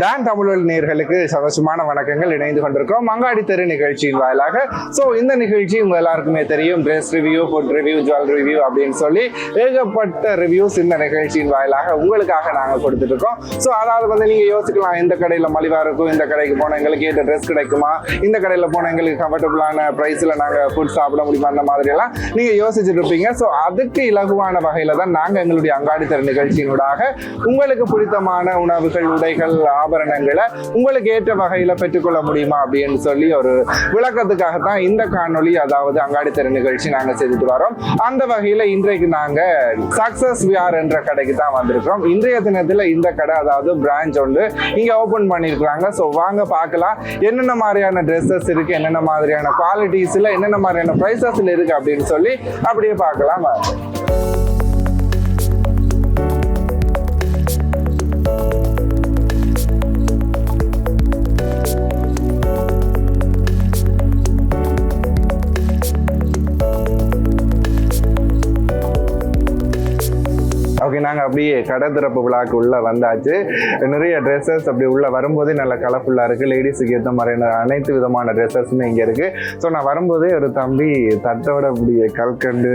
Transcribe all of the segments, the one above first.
Don Tamil நேர்களுக்கு சந்தோஷமான வணக்கங்கள். இணைந்து கொண்டிருக்கிறோம். மங்காடி தெரு நிகழ்ச்சியின் வாயிலாக. ஸோ இந்த நிகழ்ச்சி உங்க எல்லாருக்குமே தெரியும். Dress review food review jewel review அப்படின்னு சொல்லி ஏகப்பட்ட ரிவ்யூஸ் இந்த நிகழ்ச்சியின் வாயிலாக உங்களுக்காக நாங்கள் கொடுத்துட்டு இருக்கோம் ஸோ அதாவது வந்து நீங்கள் யோசிக்கலாம் இந்த கடையில் மலிவாக இருக்கும் இந்த கடைக்கு போனால் எங்களுக்கு ஏற்ற ட்ரெஸ் கிடைக்குமா? இந்த கடையில் போனால் எங்களுக்கு கம்ஃபர்டபுளான ப்ரைஸில் நாங்கள் ஃபுட் சாப்பிட முடியுமா? அந்த மாதிரியெல்லாம் நீங்கள் யோசிச்சுட்டு இருப்பீங்க. ஸோ அதுக்கு இலகுவான வகையில் தான் நாங்கள் எங்களுடைய அங்காடி தெரு நிகழ்ச்சியினூடாக உங்களுக்கு பிடித்தமான உணவுகள் உடைகள் ஆபரணங்களை உங்களுக்கு ஏற்ற வகையில பெற்றுக்கொள்ள முடியுமா அப்படின்னு சொல்லி ஒரு விளக்கத்துக்காக தான் இந்த காணொளி அதாவது அங்காடி தெரு நிகழ்ச்சி நாங்க செய்துட்டு வரோம். அந்த வகையில இன்றைக்கு நாங்க சக்சஸ் விஆர் என்ற கடைக்கு தான் வந்திருக்கிறோம். இன்றைய தினத்துல இந்த கடை அதாவது பிரான்ச் ஒன்று இங்க ஓபன் பண்ணியிருக்கிறாங்க. ஸோ வாங்க பார்க்கலாம். என்னென்ன மாதிரியான ட்ரெஸ்ஸஸ் இருக்கு என்னென்ன மாதிரியான குவாலிட்டிஸ்ல என்னென்ன மாதிரியான ப்ரைஸஸில் இருக்கு அப்படின்னு சொல்லி அப்படியே பார்க்கலாம். வாங்க. ஓகே நாங்கள் அப்படியே கடை திறப்பு விழாக்கு உள்ள வந்தாச்சு. நிறைய ட்ரெஸ்ஸஸ் அப்படி உள்ள வரும்போதே நல்ல கலர்ஃபுல்லாக இருக்குது லேடிஸுக்கு ஏற்ற மாதிரியான அனைத்து விதமான ட்ரெஸ்ஸஸுமே இங்கே இருக்குது ஸோ நான் வரும்போதே ஒரு தம்பி தட்டோட அப்படி கல்கண்டு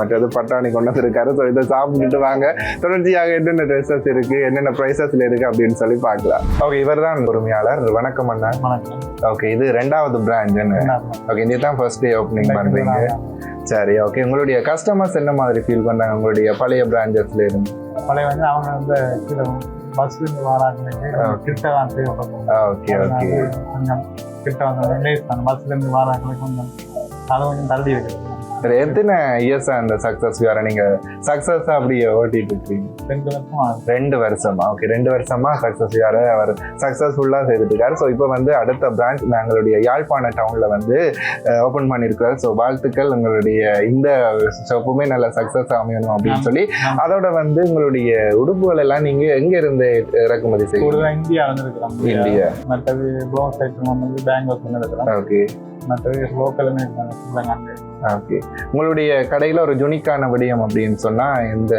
மற்றது பட்டாணி கொண்டு வந்திருக்காரு. ஸோ இதை சாப்பிட்டுட்டு வாங்க. தொடர்ச்சியாக என்னென்ன ட்ரெஸ்ஸஸ் இருக்குது என்னென்ன ப்ரைஸஸில் இருக்குது அப்படின்னு சொல்லி பார்க்கலாம். ஓகே இவர் தான் உரிமையாளர். வணக்கம் அண்ணா. வணக்கம். ஓகே இது ரெண்டாவது பிரான்ச் ஓகே இது தான் ஃபர்ஸ்ட் டே ஓப்பனிங் பண்ணுறீங்க சரி ஓகே உங்களுடைய கஸ்டமர்ஸ் என்ன மாதிரி ஃபீல் பண்ணாங்க உங்களுடைய பழைய பிரான்ச்சஸ்ல இருந்து? பழைய வந்து அவங்க வந்து கீழே பஸ்ல இருந்து வராங்களுக்கு கிட்ட தான் தேவைப்படும். ஓகே ஓகே கொஞ்சம் கிட்ட வந்து பஸ்ல இருந்து வராங்களுக்கு கொஞ்சம் அதை கொஞ்சம் தள்ளி வைக்கிறது எத்தனை இயர்ஸா இந்த சக்சஸ் வேற நீங்க சக்சஸ் அப்படியே ஓட்டிட்டு இருக்கீங்க? ரெண்டு வருஷம்? ரெண்டு வருஷமா? ஓகே ரெண்டு வருஷமா சக்சஸ் வேற அவர் சக்சஸ்ஃபுல்லா செய்துட்டு இருக்காரு. ஸோ இப்போ வந்து அடுத்த பிரான்ச் நாங்களுடைய யாழ்ப்பாண டவுன்ல வந்து ஓப்பன் பண்ணியிருக்கிறாரு ஸோ வாழ்த்துக்கள். உங்களுடைய இந்த ஷாப்புமே நல்ல சக்சஸ் அமையணும் அப்படின்னு சொல்லி அதோட வந்து உங்களுடைய உடுப்புகள் எல்லாம் நீங்க எங்க இருந்து இறக்குமதி கூடுதலாக இந்தியா வந்து இந்தியா. மற்றது ப்ளவுஸ் ஐட்டம் வந்து பெங்களூர் வந்து இருக்கிறோம் ஓகே மற்றது லோக்கலுமே இருக்காங்க ஓகே உங்களுடைய கடையில ஒரு ஜுனிக்கான விடயம் அப்படின்னு சொன்னா எந்த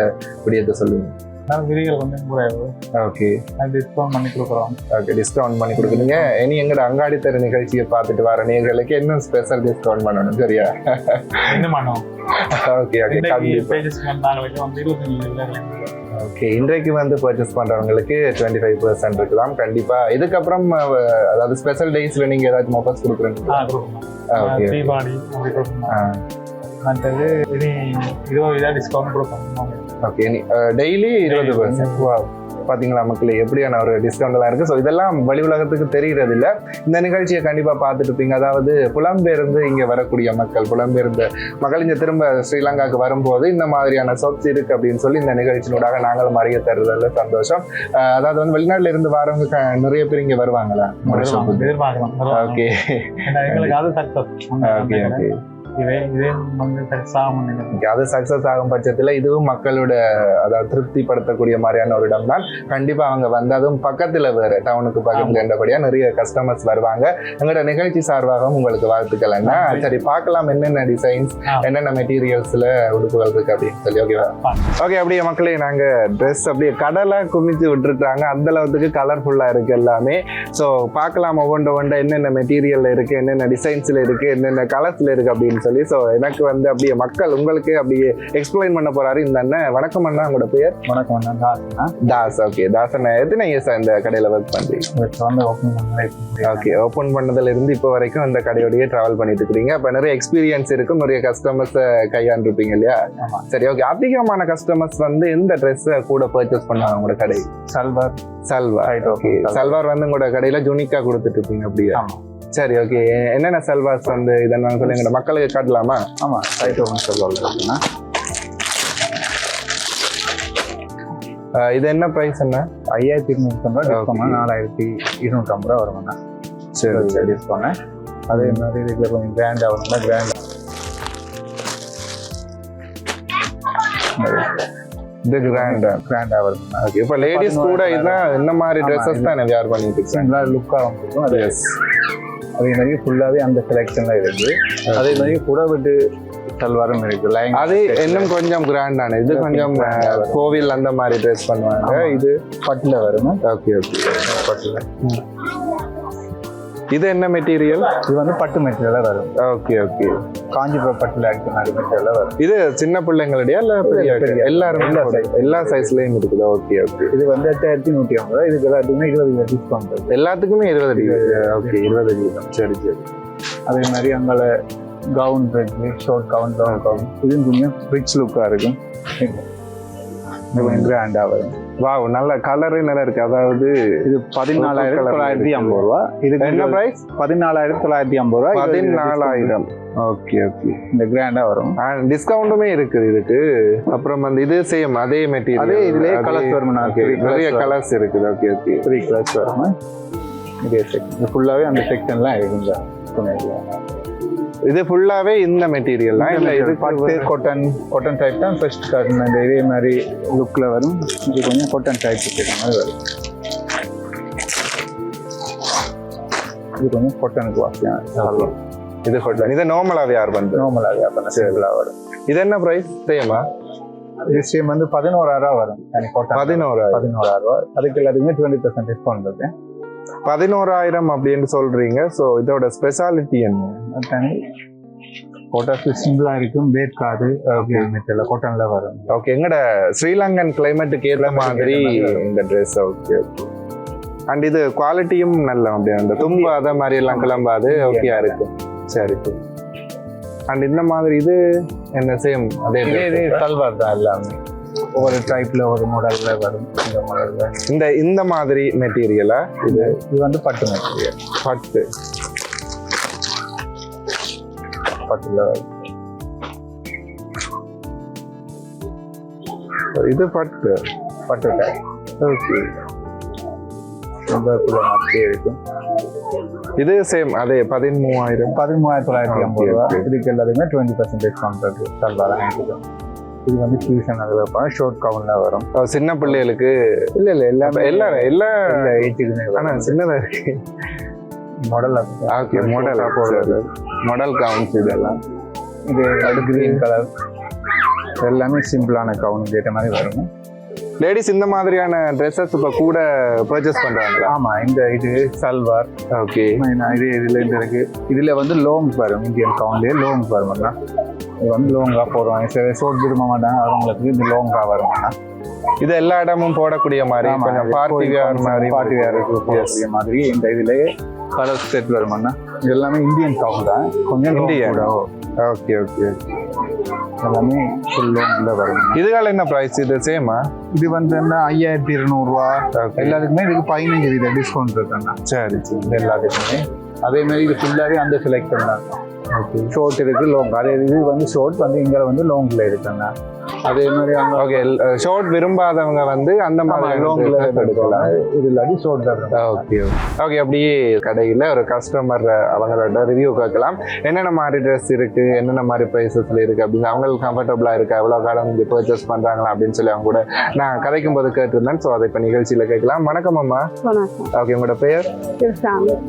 விடயத்தை சொல்லுங்க அதனால விதிகள் வந்து ஓகே டிஸ்கவுண்ட் பண்ணி கொடுக்குறோம். ஓகே டிஸ்கவுண்ட் பண்ணி கொடுக்குறீங்க. இனி எங்கட அங்காடி தெரு நிகழ்ச்சியை பார்த்துட்டு வர நேர்களுக்கு இன்னும் ஸ்பெஷல் டிஸ்கவுண்ட் பண்ணணும் சரியா? என்ன பண்ணுவோம் ஓகே ஓகே கண்டிப்பா. பேஜஸ் வந்தாங்களுக்கு வந்து இருபத்தஞ்சு ஓகே இன்றைக்கு வந்து பர்ச்சேஸ் பண்றவங்களுக்கு டுவெண்ட்டி ஃபைவ் பர்சன்ட் இருக்கலாம். கண்டிப்பா. இதுக்கப்புறம் அதாவது ஸ்பெஷல் டேஸ்ல நீங்க ஏதாச்சும் ஆஃபர்ஸ் கொடுக்குறீங்க தீபாவளி இனி இருபது டிஸ்கவுண்ட் கொடுக்கணும். ஓகே டெய்லி இருபது பர்சன்ட் பாத்தீங்களா மக்களே? எப்படியான ஒரு டிஸ்கவுண்ட் எல்லாம் இருக்கு? ஸோ இதெல்லாம் வெளி உலகத்துக்கு தெரியறது இல்ல இந்த நிகழ்ச்சியை கண்டிப்பா பார்த்துட்டு இருப்பீங்க. அதாவது புலம்பெயர்ந்து இங்க வரக்கூடிய மக்கள் புலம்பெயர்ந்த மக்கள் இங்க திரும்ப ஸ்ரீலங்காவுக்கு வரும்போது இந்த மாதிரியான சொப்ஸ் இருக்கு அப்படின்னு சொல்லி இந்த நிகழ்ச்சியினூடாக நாங்களும் அறிய தருவதில் சந்தோஷம். அதாவது வந்து வெளிநாட்டுல இருந்து வரவங்க நிறைய பேர் இங்க வருவாங்களா. ஓகே ஓகே ஓகே அது சக்சஸ் ஆகும் பட்சத்துல இதுவும் மக்களோட அதாவது திருப்திப்படுத்தக்கூடிய மாதிரியான ஒரு இடம் தான் கண்டிப்பா அவங்க வந்து அதுவும் பக்கத்துல வேற டவுனுக்கு பக்கத்துல இருந்தபடியா நிறைய கஸ்டமர்ஸ் வருவாங்க. எங்களோட நிகழ்ச்சி சார்பாகவும் உங்களுக்கு வாழ்த்துக்கள் என்ன. சரி பார்க்கலாம் என்னென்ன டிசைன்ஸ். என்னென்ன மெட்டீரியல்ஸ்ல உடுப்புகள் இருக்கு அப்படின்னு சொல்லி ஓகேவா ஓகே அப்படியே மக்களே நாங்க ட்ரெஸ் அப்படியே கடலை குமிச்சு விட்டுருக்காங்க அந்த அளவுக்கு கலர்ஃபுல்லா இருக்கு எல்லாமே. ஸோ பார்க்கலாம் ஒவ்வொன்று ஒவ்வொன்று என்னென்ன மெட்டீரியல்ல இருக்கு என்னென்ன டிசைன்ஸ்ல இருக்கு என்னென்ன கலர்ஸ்ல இருக்கு அப்படின்னு சொல்லி ஸோ எனக்கு வந்து அப்படியே மக்கள் உங்களுக்கு அப்படியே எக்ஸ்பிளைன் பண்ண போறாரு இந்த அண்ணன். வணக்கம் அண்ணா உங்களோட பேர் வணக்கம் அண்ணா தாஸ் ஓகே தாஸ் அண்ணா எத்தனை இயர்ஸ் இந்த கடையில ஒர்க் பண்றீங்க? இப்போ வந்து ஓப்பன் பண்ணி ஓகே ஓப்பன் பண்ணதுல இருந்து இப்போ வரைக்கும் இந்த கடையோடய டிராவல் பண்ணிட்டு இருக்கீங்க. அப்ப நிறைய எக்ஸ்பீரியன்ஸ் இருக்கும் நிறைய கஸ்டமர்ஸ் கையாண்டிருப்பீங்க இல்லையா. சரி ஓகே அதிகமான கஸ்டமர்ஸ் வந்து எந்த ட்ரெஸ் கூட பர்ச்சேஸ் பண்ணுவாங்க உங்களோட கடை சல்வார். சல்வார் ஓகே. சல்வார். வந்து உங்களோட கடையில ஜுனிக்கா கொடுத்துட்டு இருப்பீங்க அப்படியா. சரி ஓகே என்னென்ன சல்வார்ஸ் வந்து இதெல்லாம் சொல்லி எங்களோட மக்களுக்கு காட்டலாமா? ஆமாம் ரைட் ஓப்பன் சல்வார் இருக்குன்னா இது என்ன பிரைஸ் என்ன ஐயாயிரத்தி இருநூற்றம்பது ரூபா டிஸ்கவுண்ட். நாலாயிரத்தி இருநூற்றம்பது ரூபா வருங்கண்ணா சரி. சரி டிஸ்கவுண்ட் அதே மாதிரி இதுல கொஞ்சம் கிராண்ட் ஆகணும்னா கிராண்ட் இது கிராண்ட் கிராண்டாக வருதுண்ணா. ஓகே இப்போ லேடிஸ் கூட இதான் இந்த மாதிரி ட்ரெஸ்ஸஸ் தான் வியர் பண்ணிட்டு இருக்கேன் லுக்காக இருக்கும் அது அதே மாதிரி ஃபுல்லாகவே அந்த செலெக்ஷன்ல இருக்கு அதே மாதிரி புடவிட்டு சல்வாரும் இருக்கு அது இன்னும் கொஞ்சம் கிராண்டான இது கொஞ்சம் கோவில் அந்த மாதிரி ட்ரெஸ் பண்ணுவாங்க. இது பட்டில் வரும். ஓகே ஓகே பட்டில். இது என்ன மெட்டீரியல் இது வந்து பட்டு மெட்டீரியலாக வரும். ஓகே ஓகே காஞ்சிபுரம் பட்டில் அடிக்கிற மாதிரி மெட்டீரியலாக வரும். இது சின்ன பிள்ளைங்களுடைய இல்ல பெரிய. எல்லாருமே எல்லா size. எல்லா சைஸ்லயும் இருக்குது. ஓகே ஓகே இது வந்து எட்டாயிரத்தி நூற்றி ஐம்பது இதுக்கு எல்லாத்துக்குமே இருபது டிஸ்கவுண்ட் எல்லாத்துக்குமே இருபது அடி ஓகே இருபது தான் சரி சரி. அதே மாதிரி அங்கே கவுன் இருக்கு. ஷார்ட் கவுன் லாங் கவுன் இதுவும் கொஞ்சம் ரிச் லுக்காக இருக்கும். இது கிராண்டாக வரும். வாவ் நல்ல கலரே நல்லா இருக்கு. அதாவது இது பதினாலாயிரத்தி தொள்ளாயிரத்தி. ஐம்பது ரூபா. இதுக்கு என்ன பிரைஸ் பதினாலாயிரத்தி தொள்ளாயிரத்தி ஐம்பது ரூபா. இது பதினாலாயிரம். ஓகே ஓகே இந்த கிராண்டா வரும். டிஸ்கவுண்ட்டுமே இருக்குது இதுக்கு. அப்புறம் வந்து இது சேம் அதே மெட்டீரியல் அதே இதுலயே colours வரும் நிறைய. கலர்ஸ் இருக்குது. ஓகே ஓகே த்ரீ கிளாஸ் வரும். இதே செக்ஷன் இது ஃபுல்லாகவே அந்த செக்ஷன்லாம் இருக்குங்க துணியில. இது ஃபுல்லாவே இந்த மெட்டீரியல் தான். இல்ல இது பட்டு கொட்டன் கொட்டன் டைப் தான் ஃபர்ஸ்ட் காட்டன் இந்த இதே மாதிரி லுக்கில் வரும். இது கொஞ்சம் கொட்டன் டைப் இருக்கிற மாதிரி வரும். இது கொஞ்சம் கொட்டனுக்கு வாசியம் இது ஃபுல்லா இது நார்மலாவே யார் பண்றது? நார்மலாக அப்போ சிம்பிளாக வரும். இது என்ன பிரைஸ் சேமா இது சேம் வந்து பதினோராயிரம் வரும். தனி கொட்டன் பதினோராயிரம். பதினோராயிரம் ரூபா. அதுக்கு எல்லாத்துக்குமே டுவெண்ட்டி பர்சன்ட் டிஸ்கவுண்ட் இருக்கு. பதினோராயிரம் அப்படின்னு சொல்றீங்க. சோ இதோட ஸ்பெஷாலிட்டி என்ன? தனி போட்டாஸ் சிம்பிளாக இருக்கும். வேர்க்காது மெட்டீரியல் கொட்டனில் வரும். ஓகே எங்கட ஸ்ரீலங்கன் கிளைமேட்டுக்கு ஏற்ற மாதிரி இந்த ட்ரெஸ் ஓகே அண்ட் இது குவாலிட்டியும் நல்ல அப்படியே? அந்த தும்பு அத மாதிரி எல்லாம் கிளம்பாது ஓகேயா இருக்கு. சரி அண்ட் இந்த மாதிரி இது என்ன சேம் அதே சல்வார் தான் எல்லாமே. ஒவ்வொரு டைப்ல ஒரு மாடல்ல வரும் இந்த மாடல்ல இந்த இந்த மாதிரி மெட்டீரியலா இது? இது வந்து பட்டு மெட்டீரியல் பட்டு. பட்டுல இது பட்டு. பட்டு ஓகே. ரொம்ப இருக்கும். இது சேம் அதே பதிமூவாயிரம். பதிமூவாயிரத்தி தொள்ளாயிரத்தி ஐம்பது ரூபா. இதுக்கு எல்லாத்துக்குமே டுவெண்ட்டி பர்சன்ட் டிஸ்கவுண்ட் இருக்கு இது வந்து டியூஷன் அதில் வைப்பாங்க ஷார்ட் கவுன்ல வரும். சின்ன பிள்ளைகளுக்கு இல்ல இல்ல எல்லாமே எல்லா எல்லா ஏஜுக்குமே ஆனா சின்னதா இருக்கு. Model okay model model gowns இதெல்லாம். இது கிரீன் கலர் எல்லாமே சிம்பிளான கவுன் ஏற்ற மாதிரி வரும். லேடிஸ் இந்த மாதிரியான ட்ரெஸ்ஸஸ் இப்ப கூட பர்ச்சேஸ் பண்றாங்களா? ஆமா இந்த இது சல்வார் ஓகே இது இதுல இருந்து இருக்கு. இதுல வந்து லோங் வரும் இந்தியன் கவுன்லயே லோங் வரும். இது வந்து லோங்கா போடுவாங்க. சில ஷோட் விரும்ப மாட்டாங்க. அவங்களுக்கு இது லோங்கா வரும் அண்ணா. இது எல்லா இடமும் போடக்கூடிய மாதிரி கொஞ்சம் பார்ட்டி வேர் மாதிரி பார்ட்டி வேருக்கு போடக்கூடிய மாதிரி இந்த இதுலயே கலர் செட் வரும் அண்ணா. இது எல்லாமே இந்தியன் கவுன் தான். கொஞ்சம். இந்தியன் ஓகே ஓகே எல்லாமே ஃபுல் லோன்ல வரும் இதுகள் என்ன பிரைஸ் இது சேமா இது வந்து என்ன ஐயாயிரத்தி இருநூறுவா? எல்லாத்துக்குமே இதுக்கு பதினஞ்சு வீத டிஸ்கவுண்ட் இருக்கு அண்ணா. சரி சரி. எல்லாத்துக்குமே. அதே மாதிரி இது ஃபுல்லாவே அந்த செலக்ஷன் தான். ஷோர்ட் இருக்குது லோங் அது இது வந்து ஷோர்ட் வந்து இங்கே வந்து லோங்கில் இருக்குங்க அதே மாதிரி ஓகே ஷார்ட் விரும்பாதவங்க வந்து அந்த மாதிரி லாங்ல எடுக்கலாம். இது இல்லாட்டி ஷோர்ட் ஓகே ஓகே அப்படியே கடையில் ஒரு கஸ்டமர் அவங்களோட ரிவ்யூ கேட்கலாம். என்னென்ன மாதிரி ட்ரெஸ் இருக்கு என்னென்ன மாதிரி ப்ரைஸஸ்ல இருக்கு அப்படின்னு அவங்களுக்கு கம்ஃபர்டபுளா இருக்கு எவ்வளோ காலம் இங்கே பர்ச்சேஸ் பண்றாங்களா அப்படின்னு சொல்லி அவங்க கூட நான் கதைக்கும் போது கேட்டிருந்தேன். ஸோ அதை இப்போ நிகழ்ச்சியில கேட்கலாம். வணக்கம் அம்மா. வணக்கம். ஓகே உங்களோட பெயர்?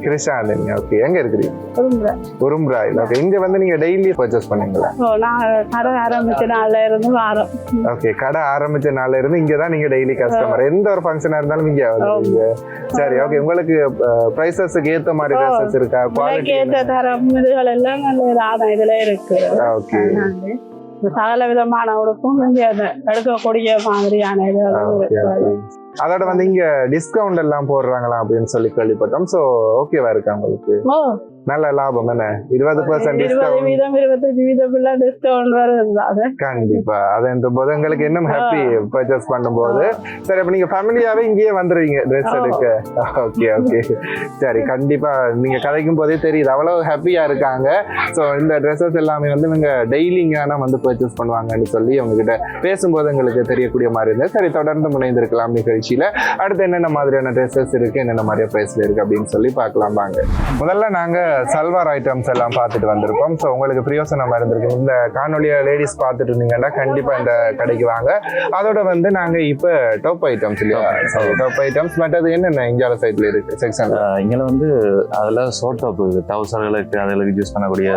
கிருஷாந்தினி ஓகே எங்க இருக்கிறீங்க? உரும்ராயில் ஓகே இங்க வந்து நீங்க டெய்லி பர்ச்சேஸ் பண்ணீங்களா நான் கடை ஆரம்பிச்ச நாள்ல இருந்து வாரம் ஓகே கடை ஆரம்பிச்ச நாள்ல இருந்து இங்க தான் நீங்க டெய்லி கஸ்டமர் எந்த ஒரு ஃபங்க்ஷனா இருந்தாலும் இங்க வருவீங்க சரி ஓகே உங்களுக்கு ப்ரைஸஸ்க்கு ஏத்த மாதிரி. ட்ரெஸ்ஸஸ் இருக்கா குவாலிட்டி ஏற்ற தரம் இதுகள் எல்லாம் நல்ல இதாதான் இதுல இருக்கு. ஓகே சகல விதமான உடுப்பும் இங்க எடுக்கக்கூடிய மாதிரியான இருக்கு. அதோட வந்து இங்க டிஸ்கவுண்ட் எல்லாம் போடுறாங்களா அப்படின்னு சொல்லி கேள்விப்பட்டோம். சோ ஓகேவா இருக்கா உங்களுக்கு? நல்ல லாபம் என்ன இருபது பர்சன்ட் இருபது வீதம் இருபத்தஞ்சு வீதம் எல்லாம் டிஸ்கவுண்ட் வருது அது கண்டிப்பா அதுன்ற போது உங்களுக்கு இன்னும் ஹாப்பி பர்ச்சேஸ் பண்ணும்போது. சரி அப்ப நீங்க ஃபேமிலியாவே இங்கேயே வந்துருவீங்க ட்ரெஸ். எடுக்க. ஓகே ஓகே சரி கண்டிப்பா. நீங்க கதைக்கும் போதே தெரியுது. அவ்வளவு ஹாப்பியா இருக்காங்க. சோ இந்த ட்ரெஸ்ஸஸ் எல்லாமே வந்து இவங்க டெய்லிங்க வந்து பர்ச்சேஸ் பண்ணுவாங்கன்னு சொல்லி அவங்க கிட்ட பேசும்போது எங்களுக்கு தெரியக்கூடிய மாதிரி இருந்தது. சரி தொடர்ந்து முனைந்திருக்கலாம் நிகழ்ச்சியில. அடுத்து என்னென்ன மாதிரியான ட்ரெஸ்ஸஸ் இருக்கு என்னென்ன மாதிரியான பிரைஸ்ல இருக்கு அப்படின்னு சொல்லி பார்க்கலாம் வாங்க. முதல்ல நாங்க சல்வார் ஐட்டம்ஸ் எல்லாம் பார்த்துட்டு வந்திருக்கோம். ஸோ உங்களுக்கு பிரயோசனமா இருந்திருக்கும் இந்த காணொலியை லேடிஸ் பார்த்துட்டு இருந்தீங்கன்னா கண்டிப்பா இந்த கடைக்கு வாங்க. அதோட வந்து நாங்க இப்ப டாப் ஐட்டம்ஸ் இல்லையா? டாப் ஐட்டம்ஸ் மற்றது என்னென்ன? இந்தியால சைட்ல இருக்கு செக்ஷன் இங்கே வந்து அதில் ஷார்ட் டாப் இருக்குது டவுசர்களுக்கு அதில் யூஸ் பண்ணக்கூடிய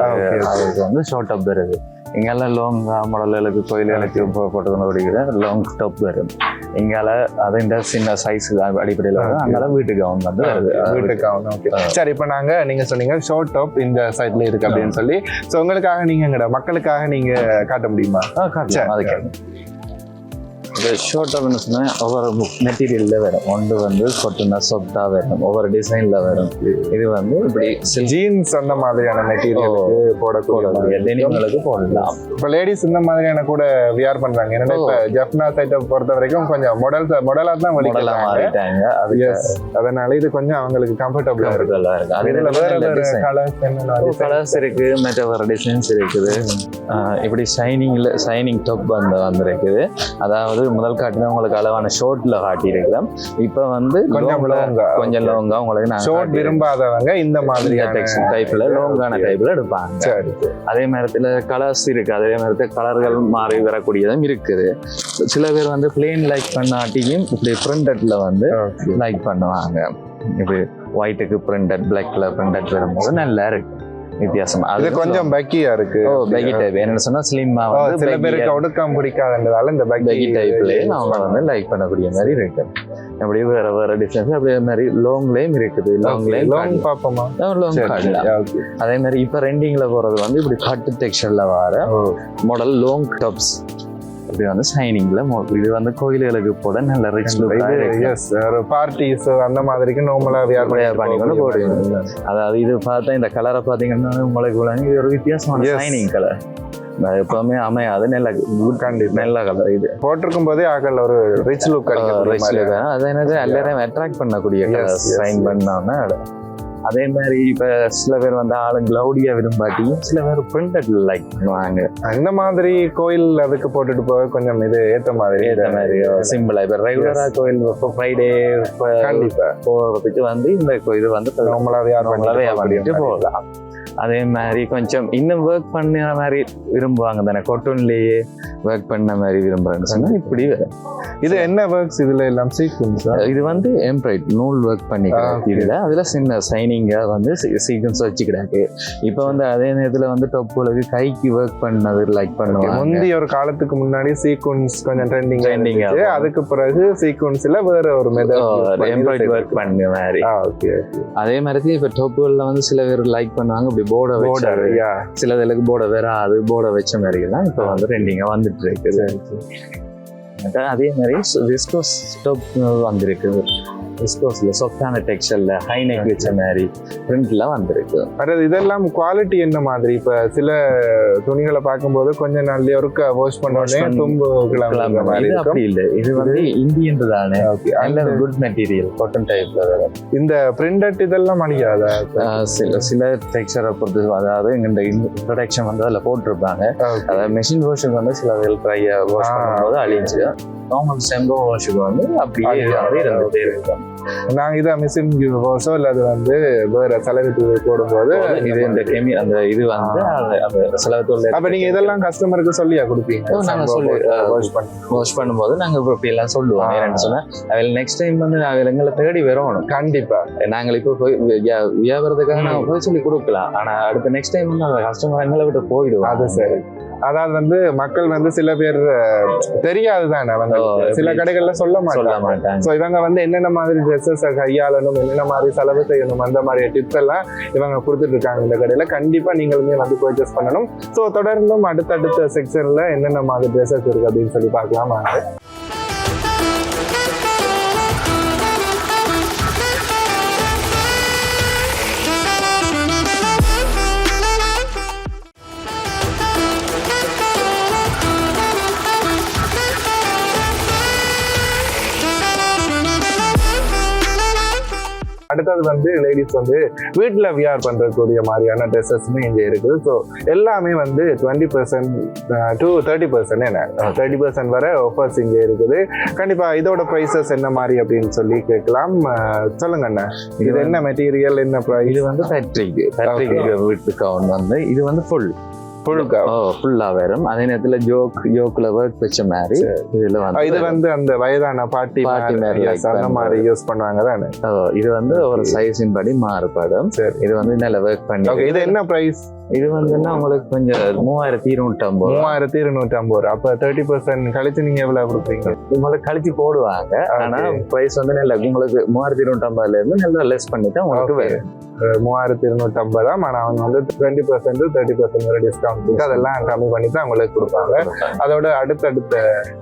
வந்து ஷார்ட் டாப் இருக்கு இங்கெல்லாம் லாங்கா மாடல்களுக்கு கோயில்களுக்கு போ- போட்டுக்கொண்டு ஓடிக்கிற லாங் டாப் வரும். இங்கால அது இந்த சின்ன சைஸ் அடிப்படையில் வரும். அங்கால வீட்டு கவுன் வந்து வருது. வீட்டுக்கு ஆகணும் ஓகே சரி இப்போ நாங்க நீங்க சொன்னீங்க ஷார்ட் டாப் இந்த சைட்ல இருக்கு அப்படின்னு சொல்லி. ஸோ உங்களுக்காக நீங்க எங்கட? மக்களுக்காக நீங்க காட்ட முடியுமா? ஆ, காட்டலாம். அதுக்கு இந்த ஷோர்ட் அப்படின்னு சொன்னால் ஒவ்வொரு மெட்டீரியலில் வரும் ஒன்று வந்து கொட்டுனா சொப்டா வரும் ஒவ்வொரு டிசைனில் வரும் இது வந்து இப்படி ஜீன்ஸ் அந்த மாதிரியான மெட்டீரியலுக்கு போடக்கூடிய டெனிம்களுக்கு போடலாம். இப்போ லேடிஸ் இந்த மாதிரியான கூட வியர் பண்றாங்க. ஏன்னா இப்போ ஜப்னா சைட்டை பொறுத்த வரைக்கும் கொஞ்சம் மாடல் மாடலா தான் மாடலாக வலிக்கிறாங்க. மாறிட்டாங்க. அது எஸ் அதனால இது கொஞ்சம் அவங்களுக்கு கம்ஃபர்டபுளாக இருக்கு அது இதுல வேற கலர்ஸ் என்ன கலர்ஸ் இருக்கு. மற்ற வேற டிசைன்ஸ் இருக்குது. இப்படி ஷைனிங்ல ஷைனிங் டாப் வந்து வந்திருக்குது. அதாவது முதல் காட்டின உங்களுக்கு அளவான ஷோர்ட்ல காட்டியிருக்கிறோம் இப்போ வந்து கொஞ்சம். கொஞ்சம் லோங்கா உங்களுக்கு நான் ஷோர்ட் விரும்பாதவங்க இந்த மாதிரியான டைப்ல லோங்கான டைப்ல எடுப்பாங்க. அதே நேரத்தில் கலர்ஸ் இருக்கு. அதே நேரத்தில் கலர்கள் மாறி வரக்கூடியதும் இருக்குது. சில பேர் வந்து பிளேன் லைக் பண்ணாட்டியும் இப்படி பிரிண்டட்ல வந்து. லைக் பண்ணுவாங்க. இது ஒயிட்டுக்கு பிரிண்டட் பிளாக் கலர் பிரிண்டட் வரும்போது நல்லா இருக்கு. வித்தியாசமா. அது கொஞ்சம் பக்கியா இருக்கு. ஓ பெகி டைப் என்னன்னு சொன்னா ஸ்லிம்மா வந்து சில பேருக்கு ஒடுக்கம் பிடிக்காததால இந்த பெகி பக்கி டைப்லயே அவங்க வந்து லைக் பண்ணக்கூடிய மாதிரி இருக்கு. அப்படியே வேற வேற டிஃபரன்ஸ் அப்படியே மாதிரி லாங்லேயும் இருக்குது. லாங்லேயும் லாங் பாப்போமா லாங் காட்டலாம். okay. அதே மாதிரி இப்போ ரெண்டிங்ல போறது வந்து இப்படி கட்டு டெக்ஸ்டர்ல வர மாடல் லாங் டாப்ஸ் இப்படி வந்து ஷைனிங்ல இது வந்து கோயில்களுக்கு போட நல்ல ரிச் லுக் இது பார்ட்டிஸ் அந்த மாதிரிக்கு நார்மலா வியர் பண்ணி கொண்டு போடுவீங்க. அதாவது இது பார்த்தா இந்த கலரை பார்த்தீங்கன்னா உங்களுக்கு இது ஒரு வித்தியாசமான. ஷைனிங் கலர் எப்பவுமே அமையாது நல்ல. நல்ல கலர் இது. போட்டிருக்கும் போதே ஆகல ஒரு ரிச் லுக் ரிச் லுக் அது என்னது எல்லாரையும் அட்ராக்ட் பண்ணக்கூடிய சைன் yes. அதே மாதிரி இப்ப சில பேர் வந்து ஆளு கிளவுடியா விரும்பாட்டியும் சில பேர் பிரிண்டட் லைக் பண்ணுவாங்க. இந்த மாதிரி கோயில் அதுக்கு போட்டுட்டு போக கொஞ்சம் இது ஏத்த மாதிரி ஏத்த மாதிரி சிம்பிளா இப்ப ரெகுலரா கோயில் இப்போ ஃப்ரைடே போறதுக்கு வந்து இந்த இது வந்து நார்மலா வியர் நம்மளாவே பண்ணிட்டு பண்ணிட்டு போகலாம். அதே மாதிரி கொஞ்சம் இன்னும் ஒர்க் பண்ண மாதிரி விரும்புவாங்க தானே? கொட்டன்லயே ஒர்க் பண்ண மாதிரி விரும்புறேன்னு சொன்னா இப்படி வரும். இது என்ன ஒர்க்ஸ் இதுல எல்லாம் சீக்வன்ஸ் இது வந்து எம்ப்ராய்ட் நூல் ஒர்க் பண்ணிக்கிறாங்க okay. இதுல. அதுல சின்ன சைனிங்கா வந்து சீக்வன்ஸ் வச்சுக்கிறாங்க. இப்போ வந்து அதே நேரத்துல வந்து டொப்புகளுக்கு கைக்கு ஒர்க் பண்ணது லைக் பண்ணுவாங்க. முந்தி ஒரு காலத்துக்கு முன்னாடி சீக்வன்ஸ் கொஞ்சம் ட்ரெண்டிங் இருந்துச்சு. அதுக்கு பிறகு சீக்வன்ஸ்ல வேற ஒரு மெத்தட் எம்ப்ராய்ட் ஒர்க் பண்ண மாதிரி. ஓகே அதே மாதிரி இப்ப டொப்புகள்ல வந்து சில பேர் லைக் பண்ணுவாங்க. இப்படி போர்டை யா சிலதுக்கு போர்டை வேற அது போர்டை வச்ச மாதிரி எல்லாம் இப்போ வந்து ட்ரெண்டிங்கா வந்துட்டு இருக்குது அதே மாதிரி விஸ்கோஸ் ஸ்டோப் வந்திருக்கு. விஸ்கோஸ்ல சொக்கான டெக்ஸ்டர்ல ஹைநெக் வச்ச மாதிரி பிரிண்ட்ல வந்திருக்கு. அடுத்து இதெல்லாம் குவாலிட்டி என்ன மாதிரி? இப்ப சில துணிகளை பார்க்கும்போது கொஞ்ச நாள்லயே ஒருக்க வாஷ் பண்ண உடனே பண்ணி தும்பு மாதிரி அப்படி இல்லை. இது வந்து இந்தியன் தானே. நல்ல குட் மெட்டீரியல் காட்டன் டைப்ல வரும் இந்த பிரிண்டட் இதெல்லாம் அழியாதா சில சில டெக்ஸ்டரை பொறுத்து அதாவது இந்த ப்ரொடக்ஷன் வந்து அதில் போட்டிருப்பாங்க. அதாவது மெஷின் வாஷுக்கு வந்து சில ட்ரையை வாஷ். பண்ணும்போது அழிஞ்சு நார்மல் செம்போ வாஷுக்கு வந்து அப்படியே இருந்துட்டே இருக்கும். நாங்க இதை மிஷின் வாஷோ இல்ல அது வந்து வேற செலவுக்கு போடும்போது இது இந்த கெமி அந்த இது வந்து அந்த செலவுத்தூள் அப்ப நீங்க இதெல்லாம் கஸ்டமருக்கு சொல்லியா கொடுப்பீங்க? நாங்க சொல்லி, வாஷ் பண்ணி. வாஷ் பண்ணும்போது நாங்க இப்போ இப்படி எல்லாம் சொல்லுவோம். என்னன்னு சொன்னா அவள் நெக்ஸ்ட் டைம் வந்து அவள் எங்களை தேடி வரணும். கண்டிப்பா. நாங்கள் இப்போ போய் வியா- வியாபாரத்துக்காக நாங்கள் போய் சொல்லி கொடுக்கலாம். ஆனா அடுத்த நெக்ஸ்ட் டைம் வந்து அந்த கஸ்டமர் எங்களை விட்டு போயிடுவோம் அது சரி. அதாவது வந்து மக்கள் வந்து சில பேர் தெரியாது தானே ஓ, சில? கடைகள்ல சொல்ல மாட்டாங்க. மாட்டாங்க. ஸோ இவங்க வந்து என்னென்ன மாதிரி ட்ரெஸ்ஸஸை கையாளணும் என்னென்ன மாதிரி செலவு செய்யணும் அந்த மாதிரி டிப்ஸ் எல்லாம் இவங்க கொடுத்துட்டு இருக்காங்க இந்த கடையில. கண்டிப்பா நீங்களுமே வந்து பர்ச்சேஸ் பண்ணணும். ஸோ தொடர்ந்தும் அடுத்தடுத்த செக்ஷன்ல என்னென்ன மாதிரி ட்ரெஸ்ஸஸ் இருக்கு அப்படின்னு சொல்லி பார்க்கலாம் அடுத்தது வந்து லேடிஸ் வந்து வீட்டில் வியர் பண்ணுறக்கூடிய மாதிரியான ட்ரெஸ்ஸஸ்மே இங்கே இருக்குது. ஸோ எல்லாமே வந்து twenty percent to thirty percent என்ன? தேர்ட்டி பர்சன்ட் வரை ஆஃபர்ஸ் இங்கே இருக்குது. கண்டிப்பாக இதோட ப்ரைஸஸ் என்ன மாதிரி அப்படின்னு சொல்லி கேட்கலாம். சொல்லுங்க அண்ணா. இது என்ன மெட்டீரியல் என்ன ப்ரைஸ் இது வந்து பேட்ரிக் பேட்ரிக் வீட்டுக்கு வந்து. இது வந்து ஃபுல் ஃபுல்லா வரும் அதே நேரத்துல ஜோக் ஜோக்ல ஒர்க் வச்ச மாதிரி இதுல வந்து இது வந்து அந்த வயதான பாட்டி பாட்டி அந்த. மாதிரி யூஸ் பண்ணுவாங்க தானே இது வந்து ஒரு சைஸின் படி மாறுபடும். இது வந்து நல்ல ஒர்க் பண்ணி இது என்ன ப்ரைஸ் இது வந்துன்னா உங்களுக்கு கொஞ்சம் மூவாயிரத்தி இருநூற்றி ஐம்பது மூவாயிரத்தி இருநூத்தி ஐம்பது ரூபா. அப்ப தேர்ட்டி பர்சன்ட் கழிச்சு நீங்க எவ்வளவு கொடுப்பீங்க? உங்களுக்கு கழிச்சு போடுவாங்க. ஆனா பிரைஸ் வந்து நல்ல உங்களுக்கு மூவாயிரத்தி இருநூற்றி ஐம்பதுல இருந்து நல்லா லெஸ் பண்ணி தான் உங்களுக்கு. வரும். மூவாயிரத்தி இருநூத்தி ஐம்பதாம் ஆனா அவங்க வந்து டுவெண்ட்டி பர்சன்ட் தேர்ட்டி பர்சன்ட் வரை டிஸ்கவுண்ட் இருக்கு அதெல்லாம் கம்மி பண்ணி தான் உங்களுக்கு கொடுப்பாங்க. அதோட அடுத்தடுத்த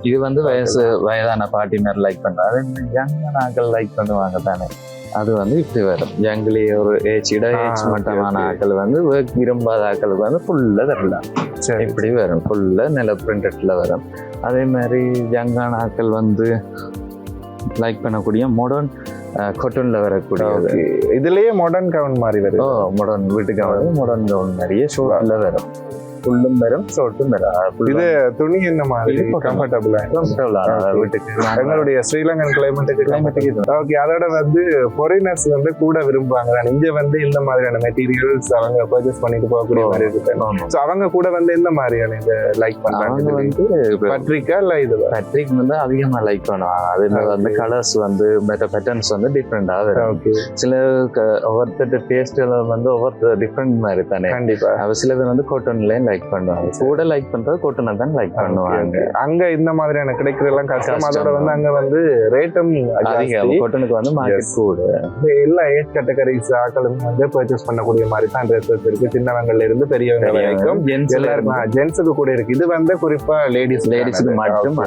இது வந்து வயசு வயதான பாட்டி மாதிரி லைக் பண்றாங்க. அது யங்கான ஆட்கள் லைக் பண்ணுவாங்க தானே அது வந்து இப்படி வரும். யங்லி ஒரு ஏஜ் இட ஆ, ஏஜ் மட்டமான. ஆட்கள் வந்து ஒர்க் விரும்பாத ஆட்களுக்கு வந்து ஃபுல்லா தரலாம் சரி இப்படி வரும். ஃபுல்லா நில பிரிண்டட்ல வரும். அதே மாதிரி யங்கான ஆட்கள் வந்து லைக் பண்ணக்கூடிய மாடர்ன் கொட்டன்ல வரக்கூடியது. Okay. இதுலயே மாடர்ன் கவுன் மாதிரி வருது. ஓ மாடர்ன் வீட்டுக்கு வந்து மாடர்ன் கவுன் நிறைய ஷோர்ட்ல வரும். ஃபுல்லும் வரும் ஷோர்ட்டும் வரும் இது துணி என்ன மாதிரி. கம்ஃபர்டபுளா கம்ஃபர்டபுளான வீட்டுக்கு எங்களுடைய ஸ்ரீலங்கன் கிளைமேட்டுக்கு கிளைமேட்டுக்கு ஓகே அதோட வந்து ஃபாரினர்ஸ் வந்து கூட விரும்புவாங்க. இங்க வந்து இந்த மாதிரியான மெட்டீரியல்ஸ் அவங்க பர்ச்சேஸ் பண்ணிட்டு போகக்கூடிய மாதிரி இருக்கு. ஸோ அவங்க கூட வந்து எந்த மாதிரியான இதை லைக் பண்றாங்க வந்து பட்ரிக்கா இல்ல இது பேட்ரிக் வந்து அதிகமா லைக் பண்ணுவாங்க அதுல வந்து கலர்ஸ் வந்து மெட்ட பேட்டர்ன்ஸ் வந்து டிஃப்ரெண்டா வரும் சில ஒவ்வொருத்தர் டேஸ்ட் வந்து ஒவ்வொரு டிஃப்ரெண்ட் மாதிரி தானே கண்டிப்பா சில பேர் வந்து கோட்டன்லயும் லைக் பண்ணுவாங்க. கூட லைக் பண்றது கோட்டனை தான் லைக் பண்ணுவாங்க. அங்க இந்த மாதிரியான கிடைக்கிறதெல்லாம் கஷ்டம் கஷ்டம். அதோட வந்து அங்க வந்து ரேட்டும் அதிகம். கோட்டனுக்கு வந்து மார்க்கெட். கூட. எல்லா ஏஜ் கேட்டகரிஸ் ஆக்களும் வந்து பர்ச்சேஸ் பண்ணக்கூடிய மாதிரி தான் ட்ரெஸ்ஸஸ் இருக்கு. சின்னவங்கல இருந்து பெரியவங்க வரைக்கும். எல்லாருக்கும் ஜென்ஸுக்கு கூட இருக்கு. இது வந்து குறிப்பா லேடிஸ் லேடிஸுக்கு மட்டும்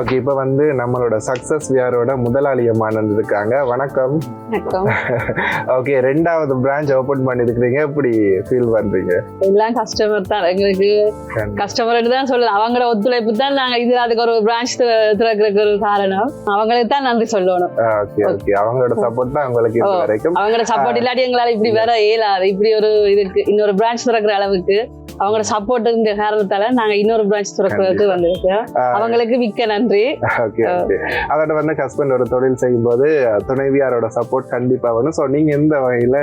ஓகே இப்போ வந்து நம்மளோட சக்சஸ் வியாரோட முதலாளி அம்மான் இருக்காங்க. வணக்கம். வணக்கம். ஓகே ரெண்டாவது பிரான்ச் ஓபன் பண்ணிருக்கீங்க எப்படி ஃபீல் பண்றீங்க? எல்லாம் கஸ்டமர் தான் எங்களுக்கு கஸ்டமர் தான் சொல்லலாம் அவங்களோட ஒத்துழைப்பு தான் நாங்க இது அதுக்கு ஒரு பிரான்ச் திறக்கிறதுக்கு ஒரு காரணம். அவங்களுக்கு தான் நன்றி சொல்லணும். அவங்களோட சப்போர்ட் தான் உங்களுக்கு அவங்களோட சப்போர்ட் இல்லாட்டி எங்களால இப்படி வேற இயலாது. இப்படி ஒரு இதுக்கு இன்னொரு பிரான்ச் திறக்கிற அளவுக்கு. அவங்களோட சப்போர்ட் இந்த காரணத்தால நாங்க இன்னொரு பிரான்ச் திறக்கிறதுக்கு வந்திருக்கோம். அவங்களுக்கு மிக்க நன்றி. அதோட வந்து ஹஸ்பண்ட் ஒரு தொழில் செய்யும்போது துணைவியாரோட சப்போர்ட் கண்டிப்பா வேணும் ஸோ நீங்க எந்த வகையில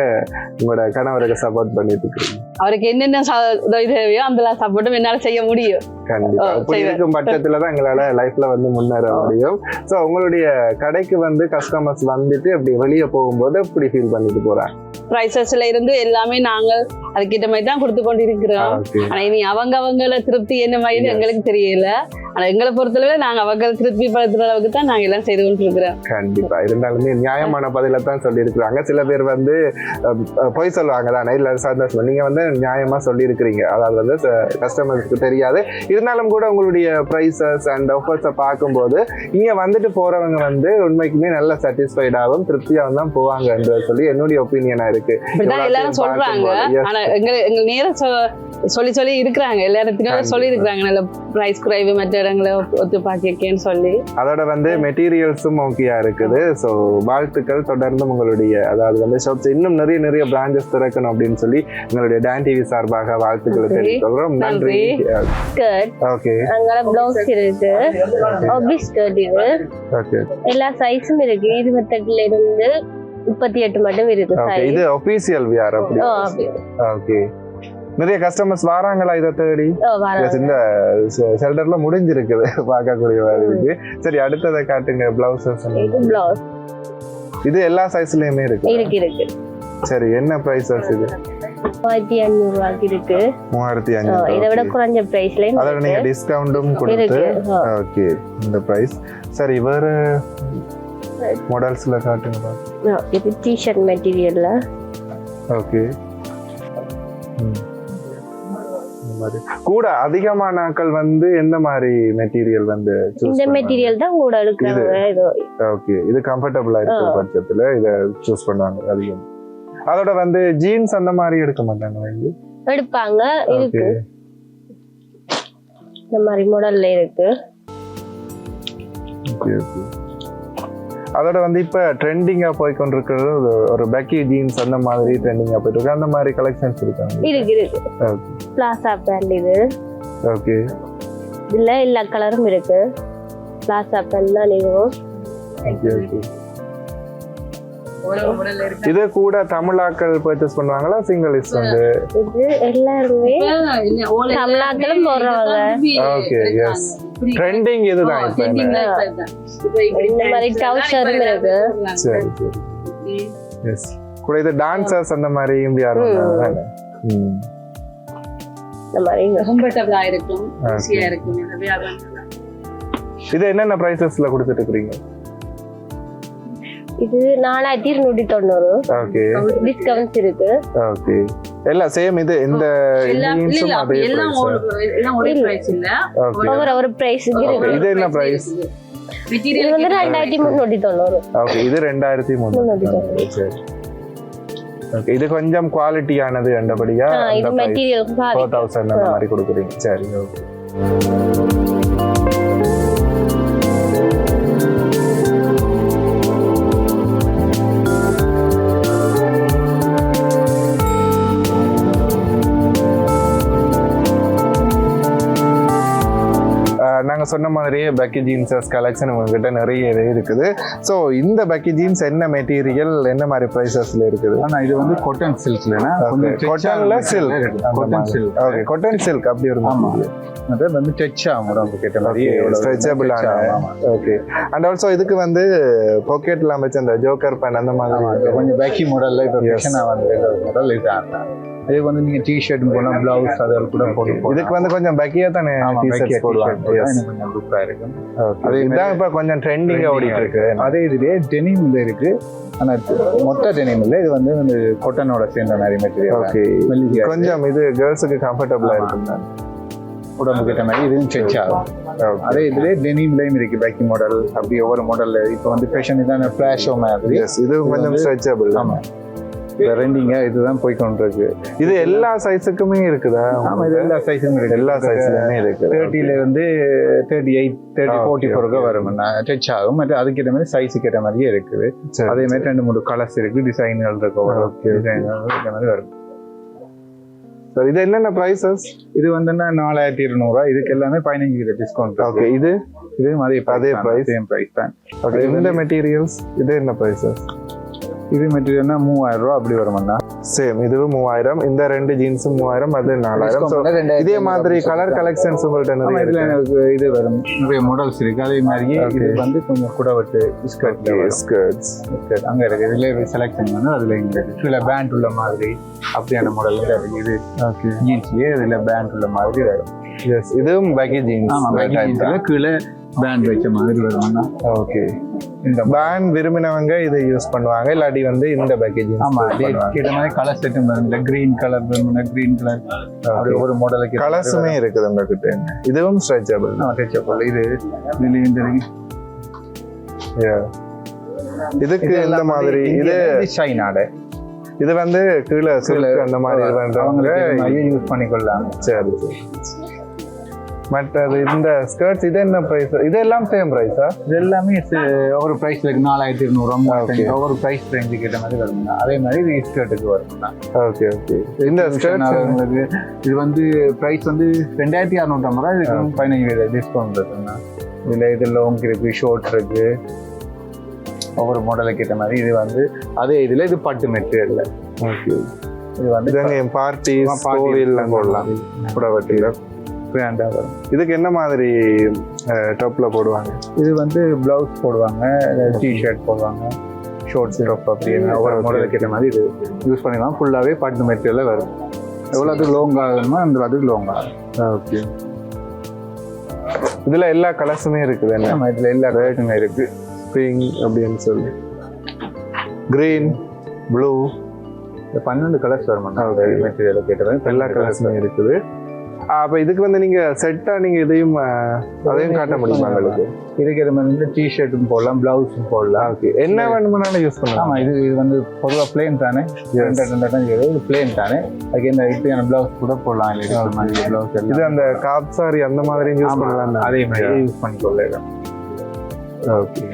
உங்களோட கணவருக்கு சப்போர்ட் பண்ணிட்டு இருக்கீங்க அவருக்கு என்னென்ன ச- தேவையோ அந்த சப்போர்ட்டும் என்னால செய்ய முடியும். கண்டிப்பா. இப்படி. இருக்கும் பட்சத்துல தான் எங்களால லைஃப்ல வந்து முன்னேற முடியும். ஸோ உங்களுடைய கடைக்கு வந்து கஸ்டமர்ஸ் வந்துட்டு அப்படி வெளியே போகும்போது எப்படி ஃபீல் பண்ணிட்டு போறாங்க? ப்ரைசஸ்ல இருந்து எல்லாமே நாங்கள் அதுக்கிட்ட மாதிரி தான் கொடுத்து கொண்டு இருக்கிறோம் ஆனா இனி அவங்க அவங்கள திருப்தி என்ன மாதிரி. எங்களுக்கு தெரியல ஆனா எங்களை பொறுத்தளவு நாங்க அவங்க திருப்தி படுத்துற அளவுக்கு தான் நாங்க எல்லாம் செய்து கொண்டு இருக்கிறோம் கண்டிப்பா. இருந்தாலுமே நியாயமான பதில தான் சொல்லியிருக்கிறாங்க சில பேர் வந்து பொய் சொல்லுவாங்க தானே இல்ல சந்தோஷம். நீங்க வந்து நியாயமா சொல்லியிருக்கிறீங்க. அதாவது வந்து கஸ்டமர்ஸ்க்கு தெரியாது. இருந்தாலும் கூட உங்களுடைய ப்ரைசஸ் அண்ட் ஆஃபர்ஸை பார்க்கும்போது இங்க வந்துட்டு போறவங்க வந்து உண்மைக்குமே நல்ல சாட்டிஸ்ஃபைடாகவும் திருப்தியாகவும் தான் போவாங்கன்ற சொல்லி என்னுடைய ஒப்பீனியனா இருக்கு. எல்லாரும் சொல்றாங்க. ஆனா எங்க எங்க நேரம் சொல்லி சொல்லி இருக்கிறாங்க. எல்லா இடத்துக்கும். சொல்லி இருக்கிறாங்க நல்ல பிரைஸ் குறைவு மற்ற இடங்களை ஒத்து பாக்கியிருக்கேன்னு சொல்லி. அதோட வந்து மெட்டீரியல்ஸும் ஓகேயா இருக்குது. ஸோ வாழ்த்துக்கள். தொடர்ந்து உங்களுடைய அதாவது வந்து ஷாப்ஸ் இன்னும் நிறைய நிறைய பிரான்ச்சஸ் திறக்கணும் அப்படின்னு சொல்லி எங்களுடைய டான் டிவி சார்பாக வாழ்த்துக்களை நன்றி. தெரிவித்துக்கிறோம் நன்றி ஓகே அங்கே பிளவுஸ் இருக்கு ஒபி ஸ்கர்ட் இது. ஓகே எல்லா சைஸும் இருக்கு. இருபத்தெட்டுல இருந்து முப்பத்தி எட்டு மட்டும் இருக்கு. இது ஒபிஷியல் ஓ அப்படி. ஓகே நிறைய கஸ்டமர்ஸ் வராங்களா இதை தேடி? இந்த ஷெல்டர்ல முடிஞ்சிருக்குது பார்க்கக்கூடிய இருக்கு. சரி அடுத்ததை காட்டுங்க பிளவுசஸ் இது எல்லா சைஸ்லயுமே இருக்கு. இருக்கு இருக்கு. சரி என்ன பிரைசஸ் இது? மூவாயிரத்தி அஞ்சூறு ரூபாய்க்கு இருக்கு. மூவாயிரத்தி ஓ, இதை விட அஞ்சு குறைஞ்ச பிரைஸ்லயும் அதோட நீங்க டிஸ்கவுண்டும் கொடுத்து இருக்கு ஓ, ஓகே இந்த பிரைஸ் சரி வேற மாடல்ஸ்ல காட்டுங்க பாருங்க. ஓ, இது டிஷர்ட் மெட்டீரியல்ல ஓகே மாதிரி. கூட அதிகமான ஆட்கள் வந்து எந்த மாதிரி மெட்டீரியல் வந்து இந்த மெட்டீரியல் தான் கூட எடுக்கிறாங்க ஓகே இது. கம்ஃபர்டபுளா இருக்க. பட்சத்துல இத சூஸ் பண்ணுவாங்க அதிகம். அதோட வந்து ஜீன்ஸ் அந்த மாதிரி எடுக்க மாட்டாங்க வந்து எடுப்பாங்க இருக்கு. இந்த மாதிரி மாடல்ல இருக்கு. ஓகே ஓகே அதோட வந்து இப்ப ட்ரெண்டிங்கா போய் கொண்டிருக்கிறது ஒரு- பெக்கி ஜீன்ஸ் அந்த மாதிரி ட்ரெண்டிங்கா போயிட்டு இருக்கு. அந்த மாதிரி கலெக்ஷன்ஸ் இருக்காங்க. இருக்கு இருக்கு. ஓகே பிளாசா பேண்ட் இது. ஓகே இதுல எல்லா கலரும் இருக்கு. பிளாசா பேண்ட் தான் இதுவும் இது கூட தமிழாக்கள் பர்ச்சேஸ் பண்ணுவாங்களா சிங்கிள்ஸ் வந்து? இது எல்லாருமே தமிழாக்களும் போடுறவங்க. ஓகே எஸ் ட்ரெண்டிங் இதுதான் இப்ப? இந்த மாதிரி டவுசரும் இருக்கு. சரி சரி. எஸ் கூட இது டான்சர்ஸ் அந்த மாதிரியும் யாரும்? ம். இந்த மாதிரி கம்ஃபர்டபுளா இருக்கும் ஈஸியா இருக்கும். இந்த வியாபாரம் இது என்னென்ன பிரைசஸ்ல கொடுத்துட்டு இருக்கீங்க இது நாலாயிரத்தி இருநூற்றி தொண்ணூறு. ஓகே. டிஸ்கவுண்ட்ஸ் இருக்கு. ஓகே. எல்லாம் சேம் இது இந்த அப்படி அதே. பிரைஸ் இல்ல. ஒவ்வொரு ஒரு இருக்கு. இது என்ன price? இது மெட்டீரியல் வந்து ரெண்டாயிரத்தி முந்நூற்றி தொண்ணூறு. ஓகே. இது ரெண்டாயிரத்தி முந்நூறு தொண்ணூறு. இது கொஞ்சம் குவாலிட்டியானது என்றபடியா ஃபோர் தௌசண்ட் அந்த மாதிரி கொடுக்குறீங்க. சரி ஓகே நாங்கள் சொன்ன மாதிரியே பக்கி ஜீன்ஸஸ் கலெக்ஷன் உங்ககிட்ட நிறைய இது இருக்குது. ஸோ இந்த பக்கி ஜீன்ஸ் என்ன மெட்டீரியல் என்ன மாதிரி ப்ரைஸஸ்ல இருக்குது? ஆனா இது வந்து கொட்டன் கொஞ்சம் கொட்டன்ல silk cotton silk okay cotton silk அப்படி ஆமா. அது வந்து டச் ஆகும் உடம்பு கேட்ட மாதிரி ஆன. ஓகே அண்ட் ஆல்சோ இதுக்கு வந்து பாக்கெட்ல அமைச்ச அந்த ஜோக்கர் பேன் அந்த மாதிரி கொஞ்சம் பேக்கி மாடல்ல இப்ப வந்து மாடல் இது இது வந்து நீங்க டி ஷர்ட் போனா பிளவுஸ் அதில் கூட போட்டு. இதுக்கு வந்து கொஞ்சம் பக்கியா தானே டி ஷர்ட்ஸ் போடலாம் கொஞ்சம் லுக்கா இருக்கும். அதே இதான் இப்ப கொஞ்சம் ட்ரெண்டிங்கா ஓடிட்டு இருக்கு. அதே இதுலயே டெனிம்ல இருக்கு. ஆனா மொத்த டெனிம் இல்ல இது வந்து இந்த கொட்டனோட சேர்ந்த மாதிரி மெட்டீரியல் ஓகே கொஞ்சம் இது கேர்ள்ஸுக்கு கம்ஃபர்டபுளா. இருக்கும் தான் உடம்பு கிட்ட மாதிரி இதுவும் செச் ஆகும். அதே இதுலயே டெனிம்லயும் இருக்கு. பேக்கி மாடல் அப்படி ஒவ்வொரு மாடல்ல இப்போ வந்து ஃபேஷன் இதான ஃபிளாஷோ மாதிரி. இது கொஞ்சம் ஸ்ட்ரெச்சபிள் ஆமா. ரெண்டிங்க இதுதான் போய் கொண்டிருக்கு. இது எல்லா சைஸுக்குமே இருக்குதா? ஆமா இது எல்லா சைஸும் இருக்கு. எல்லா சைஸ்லயுமே இருக்கு. தேர்ட்டில இருந்து தேர்ட்டி எயிட் தேர்ட்டி ஃபோர்ட்டி ஃபோருக்கு okay. வரும். டச் ஆகும். மற்ற அதுக்கேற்ற மாதிரி சைஸுக்கு ஏற்ற மாதிரியே இருக்குது. அதே மாதிரி ரெண்டு மூணு கலர்ஸ் இருக்கு. டிசைன்கள் இருக்கு. டிசைன்கள் மாதிரி வரும். சரி இது என்னென்ன பிரைசஸ் இது வந்து நாலாயிரத்தி இருநூறுவா இதுக்கு எல்லாமே பதினஞ்சு கிலோ டிஸ்கவுண்ட் ஓகே இது? இதுவும் அதே அதே price. சேம் பிரைஸ் தான். ஓகே இந்த மெட்டீரியல்ஸ் இது என்ன பிரைசஸ் இது மெட்டீரியல்னா மூவாயிரம் ரூபா அப்படி வருமாண்ணா சேம் இதுவும் மூவாயிரம். இந்த ரெண்டு ஜீன்ஸும் மூவாயிரம் அது நாலாயிரம். இதே மாதிரி கலர் கலெக்ஷன்ஸ் உங்கள்ட்ட ஆமா, நிறைய இதுல எனக்கு இது வரும். நிறைய மாடல்ஸ் இருக்கு. அதே மாதிரியே இது. வந்து கொஞ்சம் குடவட்டு ஸ்கர்ட் ஸ்கர்ட்ஸ் ஸ்கர்ட் அங்க இருக்கு. இதுல செலக்ஷன் வந்து அதுல இங்க இருக்கு. பேண்ட் உள்ள மாதிரி அப்படியான மாடல் இருக்கு. இது ஓகே ஜீன்ஸ்லயே இதுல பேண்ட் உள்ள மாதிரி வரும். எஸ் இதுவும் பேக்கி ஜீன்ஸ் ஆமா பேக்கி ஜீன்ஸ்ல கீழே பேண்ட் வச்ச மாதிரி வரும்னா ஓகே இந்த பேன் விரும்பினவங்க இதை யூஸ் பண்ணுவாங்க. இல்லாட்டி வந்து இந்த பேக்கேஜ் ஆமா கேட்ட மாதிரி கலர் செட்டும் வரும் இந்த கிரீன் கலர் வேணும்னா கிரீன் கலர் அப்படி ஒவ்வொரு மாடலுக்கு கலர்ஸுமே இருக்குது உங்ககிட்ட. இதுவும் ஸ்ட்ரெச்சபிள் டச்சபிள் இது இந்த இதுக்கு இந்த மாதிரி இது ஷைன் ஆடை. இது வந்து கீழே அந்த மாதிரி யூஸ் பண்ணிக்கொள்ளலாம். சரி சரி. மற்றது இந்த ஸ்கர்ட்ஸ் இது என்ன பிரைஸ் இது எல்லாம் சேம் பிரைஸா இது எல்லாமே ஒரு பிரைஸ்ல இருக்கு நாலாயிரத்தி இருநூறு. ஒவ்வொரு பிரைஸ் ரேஞ்சுக்கு ஏற்ற மாதிரி வரும்னா அதே மாதிரி இது ஸ்கர்ட்டுக்கு வரும்னா ஓகே ஓகே இந்த ஸ்கர்ட்ஸ் உங்களுக்கு இது வந்து பிரைஸ் வந்து ரெண்டாயிரத்தி அறுநூற்றம்பது ரூபா இதுக்கு பதினஞ்சு டிஸ்கவுண்ட் இருக்குண்ணா இதுல இது லாங் இருக்கு ஷார்ட் இருக்கு. ஒவ்வொரு மாடலுக்கு ஏற்ற மாதிரி இது வந்து அதே இதுல இது பட்டு மெட்டீரியல்ல ஓகே இது வந்து பார்ட்டி party கோவில் போடலாம். புடவட்டியில் கிராண்டா வரும். இதுக்கு என்ன மாதிரி டாப்ல போடுவாங்க? இது வந்து பிளவுஸ் போடுவாங்க டிஷர்ட் போடுவாங்க. ஷார்ட்ஸ் டாப் அப்படின்னு ஒவ்வொரு Okay. மாடலுக்கு ஏற்ற மாதிரி இது யூஸ் பண்ணிக்கலாம். ஃபுல்லாகவே பட்டு மெட்டீரியலில் வரும். எவ்வளோ அது லோங் ஆகணுமோ அந்த அதுக்கு லோங் ஆகும். ஓகே இதுல எல்லா கலர்ஸுமே இருக்குது என்ன? இதில் எல்லா ரேட்டுமே இருக்கு. பிங்க் அப்படின்னு சொல்லி. கிரீன் ப்ளூ பன்னெண்டு கலர்ஸ் வரும். மெட்டீரியலுக்கு ஏற்ற மாதிரி எல்லா கலர்ஸுமே இருக்குது. அப்ப இதுக்கு வந்து நீங்க செட்டா நீங்க இதையும் அதையும் காட்ட முடியுமா உங்களுக்கு? இதுக்கு வந்து டிஷர்ட்டும் போடலாம் பிளவுஸும் போடலாம். ஓகே என்ன வேணுமானாலும் யூஸ் பண்ணலாம். ஆமா இது இது வந்து பொதுவாக பிளேன் தானே? ரெண்டு ரெண்டு செய்யுது. இது பிளேன் தானே? அதுக்கு இந்த இப்படியான பிளவுஸ் கூட போடலாம் இல்லை பிளவுஸ் இது அந்த காப் சாரி அந்த மாதிரி யூஸ் பண்ணலாம் அதே மாதிரி யூஸ் பண்ணிக்கொள்ளலாம் ஓகே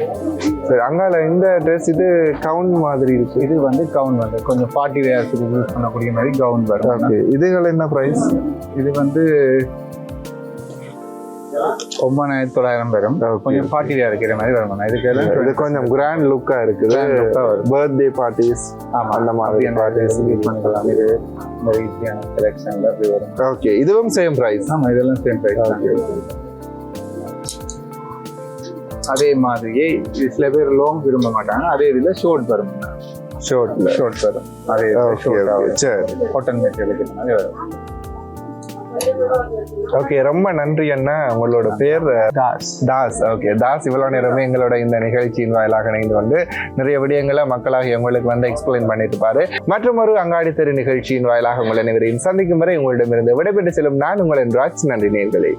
சரி அங்கால இந்த ட்ரெஸ் இது கவுன் மாதிரி இருக்கு. இது வந்து கவுன் வந்து கொஞ்சம் பார்ட்டி வேர்ஸுக்கு யூஸ் பண்ணக்கூடிய மாதிரி கவுன் வரும். ஓகே இதுகள் என்ன பிரைஸ் இது வந்து ஒன்பதாயிரத்தி தொள்ளாயிரம் வரும். கொஞ்சம் பார்ட்டி வேர் இருக்கிற மாதிரி வரும் இதுக்கு இது கொஞ்சம் கிராண்ட் லுக்கா இருக்குது. பர்த்டே பார்ட்டிஸ் ஆமா. அந்த மாதிரி பார்ட்டிஸ் யூஸ் பண்ணிக்கலாம் இது இந்த ஈஸியான செலெக்ஷன்ல அப்படி வரும். ஓகே இதுவும் சேம் பிரைஸ் ஆமா இதெல்லாம் சேம் பிரைஸ் தான். அதே மாதிரியே இது சில பேர் லாங் விரும்ப மாட்டாங்க. அதே இதுல ஷோர்ட் வரும். ஷோர்ட்ல ஷோர்ட் வரும். அதே ஷோர்ட் சரி. காட்டன் வரும். ஓகே ரொம்ப நன்றி அண்ணா. உங்களோட பேர் தாஸ். தாஸ். ஓகே தாஸ் இவ்வளவு நேரமே எங்களோட இந்த நிகழ்ச்சியின் வாயிலாக இணைந்து வந்து நிறைய விடயங்களை மக்களாக உங்களுக்கு வந்து எக்ஸ்பிளைன் பண்ணிட்டு பாரு மற்றும் ஒரு அங்காடி தெரு நிகழ்ச்சியின் வாயிலாக உங்களை அனைவரையும் சந்திக்கும் வரை உங்களிடமிருந்து விடைபெற்று செல்லும் நான் உங்களின் ராஜ் நன்றி நேர்களே